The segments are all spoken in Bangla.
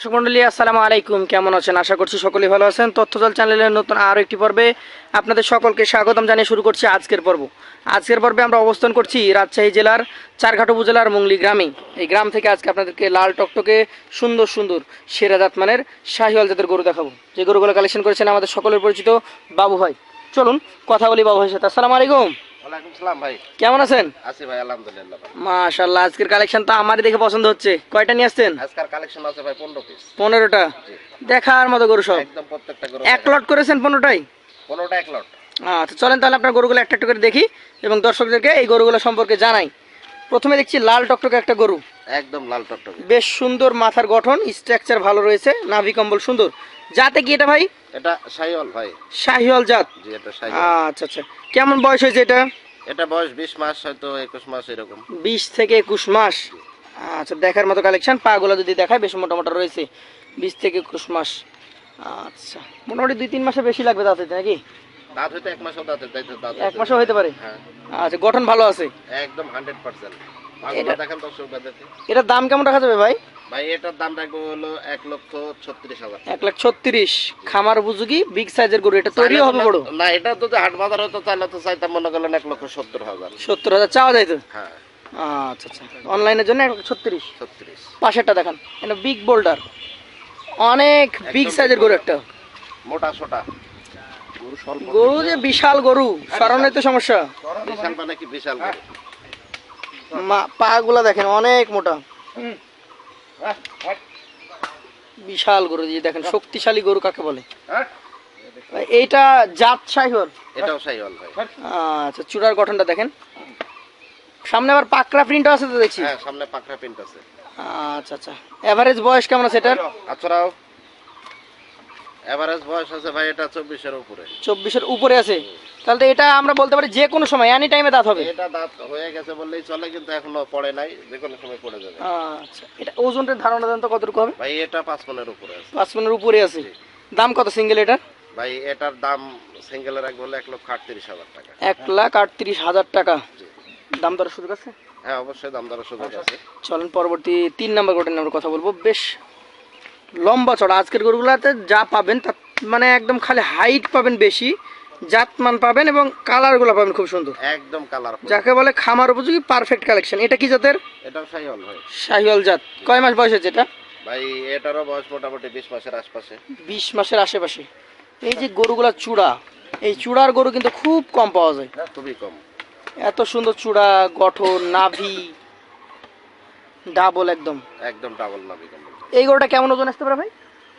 দর্শক মন্ডলী, আসসালামু আলাইকুম। কেমন আছেন? আশা করছি সকলেই ভালো আছেন। তথ্যজল চ্যানেলের নতুন আরও একটি পর্বে আপনাদের সকলকে স্বাগতম জানিয়ে শুরু করছি আজকের পর্ব। আজকের পর্বে আমরা অবস্থান করছি রাজশাহী জেলার চারঘাট উপজেলার মুংলি গ্রামে। এই গ্রাম থেকে আজকে আপনাদেরকে লাল টকটকে সুন্দর সুন্দর সেরা জাত মানের শাহিওয়াল জাতের গরু দেখাবো। যে গরুগুলো কালেকশন করেছেন আমাদের সকলের পরিচিত বাবু ভাই। চলুন, কথা বলি বাবু ভাইয়ের সাথে। আসসালামু আলাইকুম। ভাই। কেমন আছেন? আছি ভাই আলহামদুলিল্লাহ ভাই। আজকের কালেকশন তো আমারই দেখে পছন্দ হচ্ছে। কয়টা নিয়ে আসছেন? আজকাল কালেকশন আছে ভাই পনেরো পিস পনেরোটা। দেখার মতো গরু সব। একদম প্রত্যেকটা গরু এক লট করেছেন পনেরোটাই? পনেরোটা এক লট আচ্ছা চলেন তাহলে আপনার গরুগুলো একটা একটা করে দেখি এবং দর্শকদেরকে এই গরুগুলো সম্পর্কে জানাই। প্রথমে দেখছি লাল টকটকে একটা গরু। একদম লাল টকটকে। বেশ সুন্দর মাথার গঠন স্ট্রাকচার ভালো রয়েছে নাভি কম্বল সুন্দর। যাতে কি এটা ভাই? এটা শাহিওয়াল ভাই। শাহিওয়াল জাত? জি এটা শাহিওয়াল। আচ্ছা আচ্ছা। কেমন বয়স হয়েছে এটা? এটা বয়স বিশ মাস হয়তো একুশ মাস এরকম। বিশ থেকে একুশ মাস? আচ্ছা দেখার মতো কালেকশন পাগুলো যদি দেখায় বেশ মোটা মোটা রয়েছে। বিশ থেকে একুশ মাস। আচ্ছা মোটামুটি দুই তিন মাসে বেশি লাগবে তাতে নাকি? দাঁত হয়তো এক মাসও তাই দাঁত এক মাসও হতে পারে? হ্যাঁ। আচ্ছা গঠন ভালো আছে? একদম হান্ড্রেড পার্সেন্ট এটা- দেখেন দর্শক বাজাতে এটার দাম কেমন রাখা যাবে ভাই? ভাই এটার দাম রাখব হলো এক লক্ষ ছত্রিশ হাজার। এক লাখ ছত্রিশ। খামার উপযোগী বিগ সাইজের গরু এটা তৈরিও হবে বড় না এটা তো যে হাট বাজার হতো তাহলে তো চাইতাম মনে করলেন এক লক্ষ সত্তর হাজার। সত্তর হাজার চাওয়া যায় তো হ্যাঁ। আচ্ছা আচ্ছা। অনলাইনের জন্য এক লাখ ছত্রিশ? ছত্রিশ। পাশেরটা দেখান। এটা বিগ বোল্ডার। অনেক বিগ সাইজের গরু একটা। মোটা সোটা। গরু যে বিশাল গরু সরানোর তো সমস্যা। বিশাল মানে কি বিশাল মা পা গুলা দেখেন অনেক মোটা। বিশাল গরু দিয়ে দেখেন শক্তিশালী গরু কাকে বলে? এইটা জাত সাইহর এটাও ভাই। আচ্ছা চূড়ার গঠনটা দেখেন। সামনে আবার পাকড়া প্রিন্ট আছে তো দেখছি? হ্যাঁ সামনে পাকড়া প্রিন্ট আছে। আচ্ছা আচ্ছা। এভারেজ বয়স কেমন আছে এটার? আছরাও এভারেজ বয়স আছে ভাই এটা চব্বিশের উপরে। চব্বিশের উপরে আছে? তাহলে এটা আমরা বলতে পারি যে কোনো সময় এনি টাইমে দাঁত হবে। এটা দাঁত হয়ে গেছে বললেই চলে কিন্তু এখনও পড়ে নাই যে কোনো সময় পড়ে যাবে। আচ্ছা এটা ওজনের ধারণা দেন তো কতটুকু হবে? ভাই এটা পাঁচ মনের উপরে আছে। পাঁচ মনের উপরে আছে। দাম কত সিঙ্গেল এটার? ভাই এটার দাম সিঙ্গেলের রাখব হলো এক লক্ষ আটত্রিশ হাজার টাকা। এক লাখ আটত্রিশ হাজার টাকা। দাম দর সুযোগ আছে? হ্যাঁ অবশ্যই দাম দরের সুযোগ আছে। চলেন পরবর্তী তিন নাম্বার গরুটা নিয়ে কথা বলব। বেশ লম্বা চড়া। আজকের গরুগুলাতে যা পাবেন তা মানে একদম খালি হাইট পাবেন বেশি। জাতমান পাবেন এবং কালারগুলো পাবেন খুব সুন্দর। একদম কালার যাকে বলে খামার উপযোগী পারফেক্ট কালেকশন এটা কি জাতের? এটা শাহিওয়াল ভাই। শাহিওয়াল জাত। কয় মাস বয়স হয়েছে এটা? ভাই এটারও বয়স মোটামুটি বিশ মাসের আশপাশে। বিশ মাসের আশেপাশে। এই যে গরুগুলা চূড়া এই চূড়ার গরু কিন্তু খুব কম পাওয়া যায়। খুবই কম। এত সুন্দর চূড়া গঠন নাভি ডাবল একদম। একদম ডাবল কম্বল এই গরুটা কেমন ওজন আসতে পারে ভাই?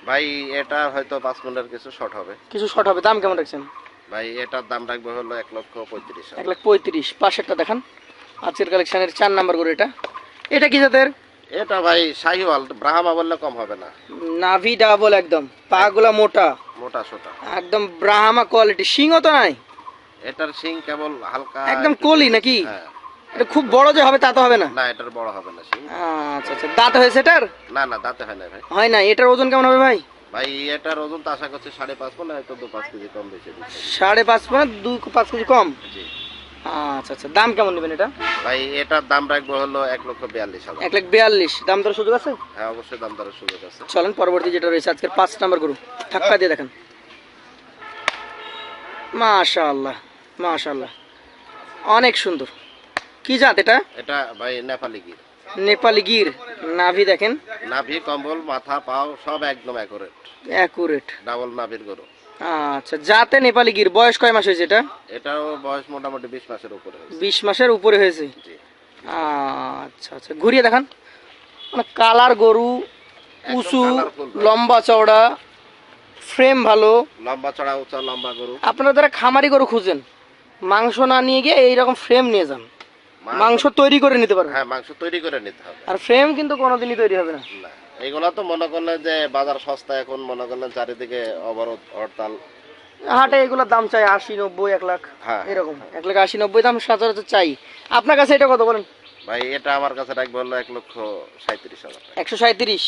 ভাই এটা হয়তো পাঁচ মিনিটের কিছু শর্ট হবে। কিছু শর্ট হবে। দাম কেমন রাখছেন? ভাই এটার দাম রাখব হলো এক লক্ষ পঁয়ত্রিশ এক লাখ পঁয়ত্রিশ পাশেরটা দেখান। আজকের কালেকশনের চার নাম্বার গরু এটা। এটা কি জাতের? এটা ভাই শাহিওয়াল ব্রাহ্মা বললে কম হবে না। নাভি ডাবল একদম পাগুলা মোটা। মোটা সোটা। একদম ব্রাহ্মা কোয়ালিটি সিংহ তো নাই। এটার শিং কেবল হালকা একদম কলি নাকি? হ্যাঁ। এটা খুব বড় যে হবে তা তো হবে না। না এটার বড় হবে না শিং। আচ্ছা আচ্ছা দাঁত হয়েছে এটার? না না দাঁতে হয় না ভাই। হয় না এটার ওজন কেমন হবে ভাই? ভাই এটার ওজন তো আশা করছি সাড়ে পাঁচ হয়তো দু পাঁচ কেজি কম বেশি সাড়ে পাঁচ দুই পাঁচ কেজি কম? জি। আচ্ছা আচ্ছা দাম কেমন নেবেন এটা? ভাই এটার দাম রাখব হলো এক লক্ষ বিয়াল্লিশ হাজার। এক লাখ বিয়াল্লিশ। দাম দর সুযোগ আছে? হ্যাঁ অবশ্যই দাম দরের সুযোগ আছে। চলেন পরবর্তী যেটা রয়েছে আজকের পাঁচ নাম্বার গরু। ধাক্কা দিয়ে দেখেন। মাশাআল্লাহ মাশাআল্লাহ। অনেক সুন্দর। কি জাত এটা? এটা ভাই নেপালি গির। নেপালি গির নাভি দেখেন। নাভি কম্বল মাথা পাও সব একদম অ্যাকুরেট অ্যাকুরেট ডাবল নাভির গরু। আচ্ছা যাতে নেপালি গির বয়স কয় মাস হয়েছে এটা? এটাও বয়স মোটামুটি বিশ মাসের উপরে হয়েছে। বিশ মাসের উপরে হয়েছে? জি। আচ্ছা আচ্ছা ঘুরিয়ে দেখান। মানে কালার গরু উঁচু লম্বা চওড়া ফ্রেম ভালো। লম্বা চড়া উঁচা লম্বা গরু। আপনারা যারা খামারি গরু খুঁজেন মাংস না নিয়ে গিয়ে এইরকম ফ্রেম নিয়ে যান। মাংস- তৈরি করে নিতে পারবেন হ্যাঁ মাংস তৈরি করে নিতে হবে। আর ফ্রেম কিন্তু কোনোদিনই তৈরি হবে না। না এইগুলা তো মনে করলেন যে বাজার সস্তা এখন মনে করলেন চারিদিকে অবরোধ হরতাল। হাটে এগুলোর দাম চাই আশি নব্বই এক লাখ হ্যাঁ। এরকম। এক লাখ আশি নব্বই দাম সচরাচর চাই। আপনার কাছে এটা কত বলেন? ভাই এটা আমার কাছে রাখব হলো এক লক্ষ সাঁত্রিশ হাজার একশো সাঁত্রিশ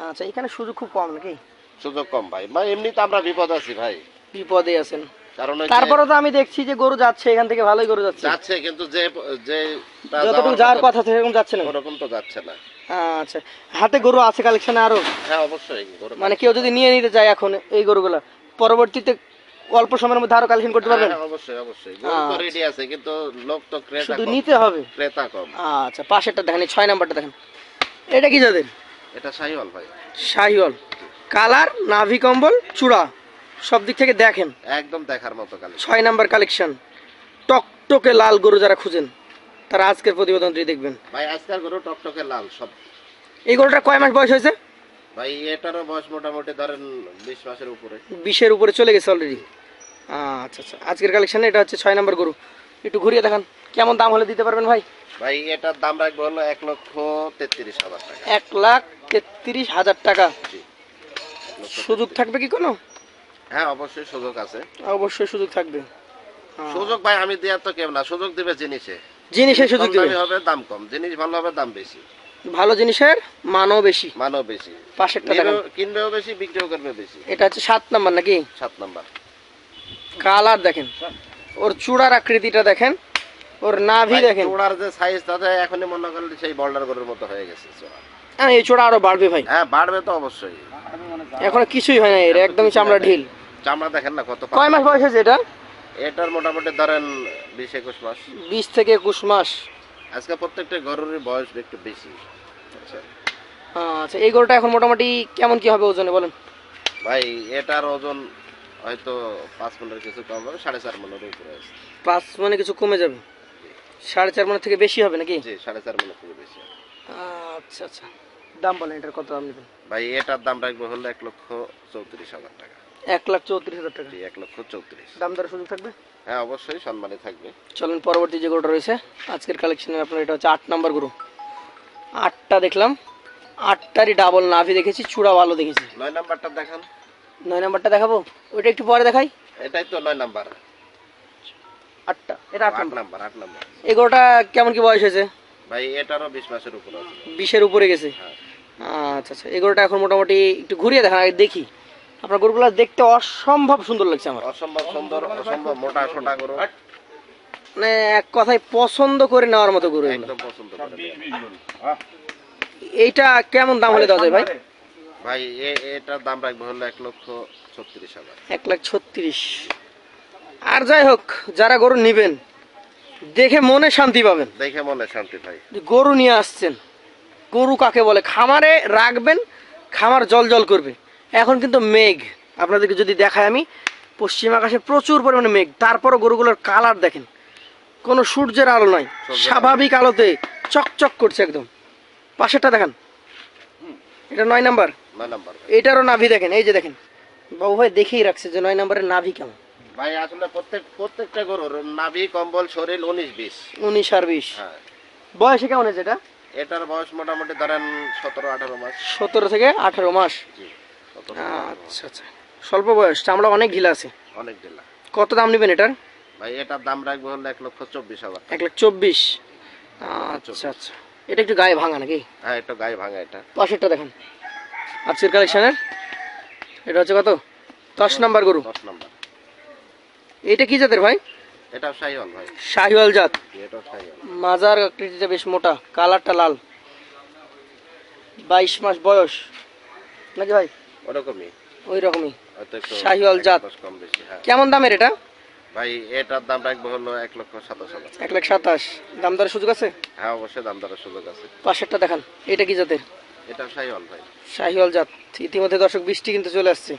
আচ্ছা এখানে সুযোগ খুব কম নাকি? সুযোগ কম ভাই। ভাই এমনি তো আমরা বিপদ আছি ভাই। বিপদে আছেন। কারণ তারপরে তো আমি দেখছি যে গরু যাচ্ছে এখান থেকে ভালোই গরু যাচ্ছে। যাচ্ছে কিন্তু যে যে যতটুকু যাওয়ার কথা, সেরকম যাচ্ছে না। ওরকম তো যাচ্ছে না। আচ্ছা। হাতে গরু আছে কালেকশনে আরও? হ্যাঁ অবশ্যই গরু মানে কেউ যদি নিয়ে নিতে চায় এখন এই গরুগুলা পরবর্তীতে অল্প সময়ের মধ্যে আরও কালেকশন করতে পারবেন? হ্যাঁ, অবশ্যই অবশ্যই। গরু তো আচ্ছা। রেডি আছে কিন্তু লোক তো ক্রেতা শুধু নিতে হবে? ক্রেতা কম। আচ্ছা পাশেরটা দেখেন এই ছয় নাম্বারটা দেখেন। এটা কি যাদের এটা শাহিওয়াল ভাই। শাহিওয়াল। কালার নাভি কম্বল চূড়া। সব দিক থেকে দেখেন। একদম দেখার মতো ছয় নাম্বার কালেকশন টকটকে লাল গরু যারা খুঁজেন তারা আজকের প্রতিবেদনটি দেখবেন। ভাই আজকাল গরু টকটকে লাল সব। এই গরুটা কয় মাস বয়স হয়েছে? ভাই এটারও বয়স মোটামুটি ধরেন বিশ মাসের উপরে। বিশের উপরে চলে গেছে অলরেডি আচ্ছা আচ্ছা। আজকের কালেকশানে এটা হচ্ছে ছয় নাম্বার গরু। একটু ঘুরিয়ে দেখান কেমন দাম হলে দিতে পারবেন ভাই? ভাই এটার দাম রাখব হলো এক লক্ষ তেত্রিশ হাজার টাকা। এক লাখ তেত্রিশ হাজার টাকা। সুযোগ থাকবে কি কোনো? হ্যাঁ অবশ্যই সুযোগ আছে। অবশ্যই সুযোগ থাকবে। হ্যাঁ। সুযোগ ভাই আমি দেওয়ার তো কেউ না সুযোগ দিবে জিনিসে। জিনিসের সুযোগ দেবে। হবে দাম কম। জিনিস ভালো হবে দাম বেশি। ভালো জিনিসের মানও বেশি। মানও বেশি। পাশেরটা দেখেন। কিনবেও বেশি বিক্রিও করবে বেশি। এটা হচ্ছে সাত নাম্বার নাকি? সাত নাম্বার। কালার দেখেন। ওর চূড়ার আকৃতিটা দেখেন। ওর নাভি দেখেন। চূড়ার যে সাইজ তাতে এখনই মনে করলে সেই বল্ডার গরুর মতো হয়ে গেছে হ্যাঁ এই চূড়া আরও বাড়বে ভাই। হ্যাঁ বাড়বে তো অবশ্যই। এখন কিছুই হয় না এর একদম চামড়া ঢিল। চামড়া দেখেন না কত কয় মাস বয়স হয়েছে এটা? এটার মোটামুটি ধরেন বিশ একুশ মাস। বিশ থেকে একুশ মাস। আজকে প্রত্যেকটা গরুরই বয়স একটু বেশি। আচ্ছা। আচ্ছা এই গরুটা এখন মোটামুটি কেমন কি হবে ওজনে বলেন? ভাই এটার ওজন হয়তো পাঁচ মনের কিছু কম হবে সাড়ে চার মনের উপরে আছে। পাঁচ মানে কিছু কমে যাবে? সাড়ে চার মানে থেকে বেশি হবে নাকি? জি সাড়ে চার মনের থেকে বেশি আচ্ছা আচ্ছা। দাম বলেন এটার কত দাম নেবেন? ভাই এটার দাম রাখব হলো এক লক্ষ চৌত্রিশ হাজার টাকা। এক লাখ চৌত্রিশ হাজার টাকা। এক লক্ষ চৌত্রিশ। দাম সুযোগ থাকবে? হ্যাঁ অবশ্যই সম্মানে থাকবে। চলেন পরবর্তী যে গরুটা রয়েছে আজকের কালেকশনে আপনার এটা হচ্ছে আট নাম্বার গরু। আটটা দেখলাম আটটারই ডাবল নাভি দেখেছি চূড়া ভালো দেখেছি। নয় নাম্বারটা দেখান। নয় নাম্বারটা দেখাবো? ওইটা একটু পরে দেখাই। এটাই তো নয় নাম্বার। আটটা এটা আট নাম্বার। আট নাম্বার। এই গরুটা কেমন কি বয়স হয়েছে? ভাই এটারও বিশ মাসের উপর বিশের উপরে গেছে? হ্যাঁ। আচ্ছা আচ্ছা এই গরুটা এখন মোটামুটি একটু ঘুরিয়ে দেখান আগে দেখি। আপনার গরুগুলো দেখতে অসম্ভব সুন্দর লাগছে আমার। অসম্ভব সুন্দর অসম্ভব মোটা সোটা গরু। মানে এক কথায় পছন্দ করে নেওয়ার মতো গরু একদম পছন্দ করে এইটা কেমন দাম হলে যায় ভাই? ভাই এ- এটার দাম রাখব হলো এক লক্ষ ছত্রিশ হাজার। এক লাখ ছত্রিশ। আর যাই হোক যারা গরু নিবেন দেখে মনে শান্তি পাবেন। দেখে মনে শান্তি ভাই। গরু নিয়ে আসছেন গরু কাকে বলে? খামারে রাখবেন খামার জল জল করবে। এখন কিন্তু মেঘ। আপনাদেরকে যদি দেখায় আমি পশ্চিম আকাশে প্রচুর পরিমাণে মেঘ। তারপরও গরুগুলোর কালার দেখেন। কোনো সূর্যের আলো নয় স্বাভাবিক আলোতে চকচক করছে একদম। পাশেরটা দেখেন। এটা নয় নাম্বার। এটারও নাভি দেখেন। এই যে দেখেন। বাবু ভাই দেখেই রাখছে যে নয় নাম্বারের নাভি কেমন। ভাই আসলে প্রত্যেক প্রত্যেকটা গরুর নাভি কম্বল শরীর উনিশ বিশ। উনিশ আর বিশ। হ্যাঁ। বয়সে কেমন হয়েছে এটা? এটার বয়স মোটামুটি ধরেন সতেরো আঠারো মাস। সতেরো থেকে আঠারো মাস। জি। আচ্ছা আচ্ছা। স্বল্প বয়স চামড়া অনেক ঢিলা আছে। অনেক দিলা কত দাম নেবেন এটার? ভাই এটার দাম রাখব হলো এক লক্ষ চব্বিশ হাজার এক লাখ চব্বিশ। আচ্ছা আচ্ছা। এটা একটু গায়ে ভাঙা নাকি? হ্যাঁ একটু গায়ে ভাঙা এটা। পাশেরটা দেখেন। আজকের কালেকশনের এটা হচ্ছে কত? দশ নাম্বার গরু। দশ নাম্বার। এটা কি জাতের ভাই? এটা শাহিওয়াল ভাই। শাহিওয়াল জাত। এটা শাহিওয়াল। মাজার আকৃতিটা বেশ মোটা কালারটা লাল। বাইশ মাস বয়স। নাকি ভাই? ওরকমই? ওই রকমই শাহিওয়াল জাত। কম বেশি হ্যাঁ। কেমন দামের এটা? ভাই এটার দাম রাখব হলো এক লক্ষ সাতাশ হাজার। এক লাখ সাতাশ। দাম দরের সুযোগ আছে? হ্যাঁ অবশ্যই দাম দরের সুযোগ আছে। পাশেরটা দেখান। এটা কি জাতের? এটা শাহিওয়াল ভাই। শাহিওয়াল জাত। ইতিমধ্যে দর্শক বৃষ্টি কিন্তু চলে আসছে।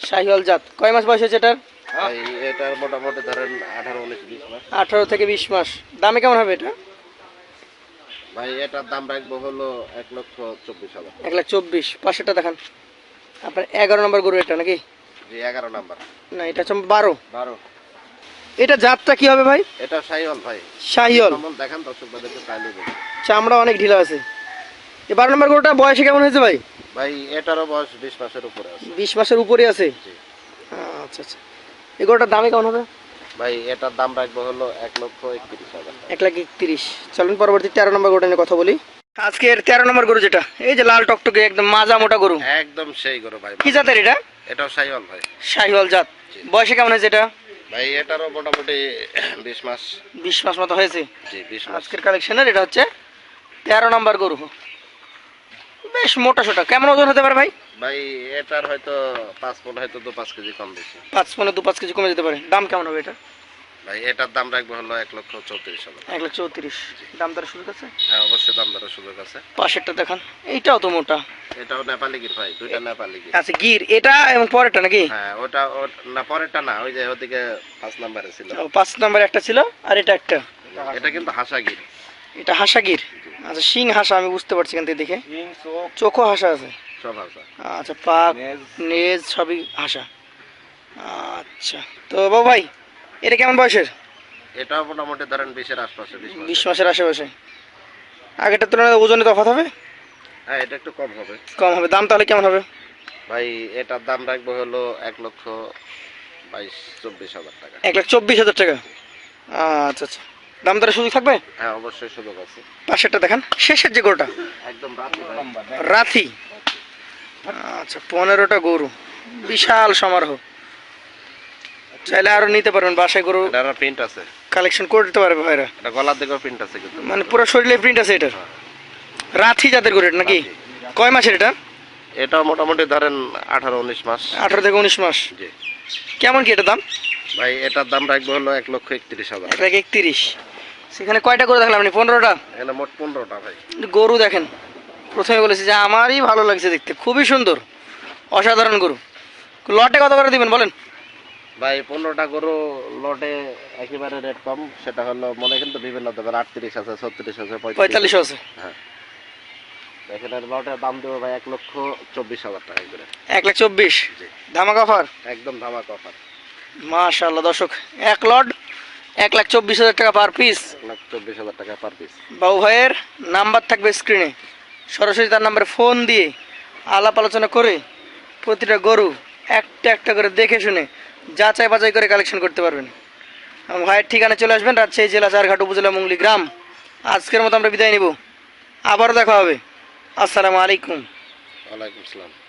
শাহিওয়াল জাত। কয় মাস বয়স হয়েছে এটার? ভাই এটার মোটামুটি ধরেন আঠারো উনিশ বিশ মাস। আঠারো থেকে বিশ মাস। দামে কেমন হবে এটা? ভাই এটার দাম রাখব হলো এক লক্ষ চব্বিশ হাজার। এক লাখ চব্বিশ। পাশেরটা দেখান। আপনার এগারো নম্বর গরু এটা নাকি? এগারো নাম্বার। না এটা হচ্ছে বারো। বারো। এটা জাতটা কি হবে ভাই? এটা শাহিওয়াল ভাই। শাহিওয়াল। কেমন দেখেন দর্শক বাদেরকে চামড়া অনেক ঢিলা আছে। এই বারো নম্বর গরুটা বয়সে কেমন হয়েছে ভাই? ভাই এটারও বয়স বিশ মাসের উপরে আছে। বিশ মাসের উপরে আছে? আচ্ছা আচ্ছা। এই গরুটার দামে কেমন হবে? ভাই এটার দাম রাখব হলো এক লক্ষ একত্রিশ হাজার এক লাখ একত্রিশ। চলুন পরবর্তী তেরো নম্বর গরুটা নিয়ে কথা বলি। আজকের তেরো নম্বর গরু যেটা এই যে লাল টকটকে একদম মাজা মোটা গরু। একদম সেই গরু ভাই কি জাতের এটা? এটাও শাহিওয়াল ভাই। শাহিওয়াল জাত। বয়সে কেমন হয়েছে এটা? ভাই এটারও মোটামুটি বিশ মাস। বিশ মাস মতো হয়েছে? জি বিশ মাস। আজকের কালেকশনের এটা হচ্ছে তেরো নম্বর গরু। বেশ মোটা সোটা। কেমন ওজন হতে পারে ভাই? ভাই এটার হয়তো পাঁচ মন হয়তো দু পাঁচ কেজি কম বেশি। পাঁচ পনেরো দু পাঁচ কেজি কমে যেতে পারে। দাম কেমন হবে এটা? ভাই এটার দাম রাখব হলো এক লক্ষ চৌত্রিশ হাজার। এক লাখ চৌত্রিশ। দাম তার সুযোগ আছে? হ্যাঁ অবশ্যই দাম দরের সুযোগ আছে। পাশেরটা দেখান। এইটাও তো মোটা। এটাও নেপালি গির ভাই দুইটা নেপালি গির। আচ্ছা গির এটা এবং পরেরটা নাকি? হ্যাঁ ওটা ও- না পরেরটা না ওই যে ওদিকে পাঁচ নাম্বারে ছিল। পাঁচ নাম্বার একটা ছিল আর এটা একটা। এটা কিন্তু হাসা গির। এটা হাসা গির। আচ্ছা শিং হাসা আমি বুঝতে পারছি এখান থেকে দেখে। চোখও হাসা আছে? সব হাসা। আচ্ছা পাক নেজ সবই হাসা। আচ্ছা তো বাবু ভাই এটা কেমন বয়সের? এটা মোটামুটি ধরেন বিশের আশপাশে বিশ মাসের আশেপাশে। আগেরটার তুলনায় ওজনে তফাৎ হবে? হ্যাঁ এটা একটু কম হবে। কম হবে। দাম তাহলে কেমন হবে? ভাই এটার দাম রাখব হলো এক লক্ষ বাইশ চব্বিশ হাজার টাকা। এক লাখ চব্বিশ হাজার টাকা? আচ্ছা আচ্ছা। দাম তার সুযোগ থাকবে? হ্যাঁ অবশ্যই সুযোগ আছে। পাশেরটা দেখান। শেষের যে গরুটা? একদম রাথি আচ্ছা পনেরোটা গরু। বিশাল সমারোহ। চাইলে আরও নিতে পারবেন বাসায় গরু এটার প্রিন্ট আছে। কালেকশন করে দিতে পারবে ভাইরা। এটা গলার দিকেও প্রিন্ট আছে কিন্তু। মানে পুরো শরীরে প্রিন্ট আছে এটার রাথি জাতের গরু এটা নাকি? কয় মাসের এটা? এটা মোটামুটি ধরেন আঠারো উনিশ মাস। আঠারো থেকে উনিশ মাস। জি। কেমন কি এটা দাম? ভাই এটার দাম রাখব হলো এক লক্ষ একত্রিশ হাজার। এক লাখ একত্রিশ? সেখানে কয়টা করে দেখলাম আপনি? পনেরোটা? এখানে মোট পনেরোটা ভাই। গরু দেখেন। প্রথমে বলেছি যে আমারই ভালো লাগছে দেখতে। খুবই সুন্দর। অসাধারণ গরু। লটে কত করে দিবেন বলেন? ভাই পনেরোটা গরু লটে একেবারে রেট কম। সেটা হলো মনে কিন্তু বিভিন্ন দেবেন আটত্রিশ আছে ছত্রিশ আছে পঁয়তাল্লিশ আছে। হ্যাঁ। এখানে লটের দাম দেবো ভাই এক লক্ষ চব্বিশ হাজার টাকা করে। এক লাখ চব্বিশ? ধামাক অফার একদম ধামাক অফার মাশাল্লাহ দর্শক এক লট এক লাখ চব্বিশ হাজার টাকা পার পিস এক লাখ চব্বিশ হাজার টাকা পার পিস বাবু ভাইয়ের নাম্বার থাকবে স্ক্রিনে সরাসরি তার নাম্বারে ফোন দিয়ে আলাপ আলোচনা করে প্রতিটা গরু একটা একটা করে দেখে শুনে যাচাই বাছাই করে কালেকশন করতে পারবেন। ভাইয়ের ঠিকানা চলে আসবেন, রাজশাহী জেলা চারঘাট উপজেলা মুঙ্গলি গ্রাম। আজকের মতো আমরা বিদায় নিব। আবারও দেখা হবে। আসসালামু আলাইকুম। ওয়ালাইকুম আসসালাম।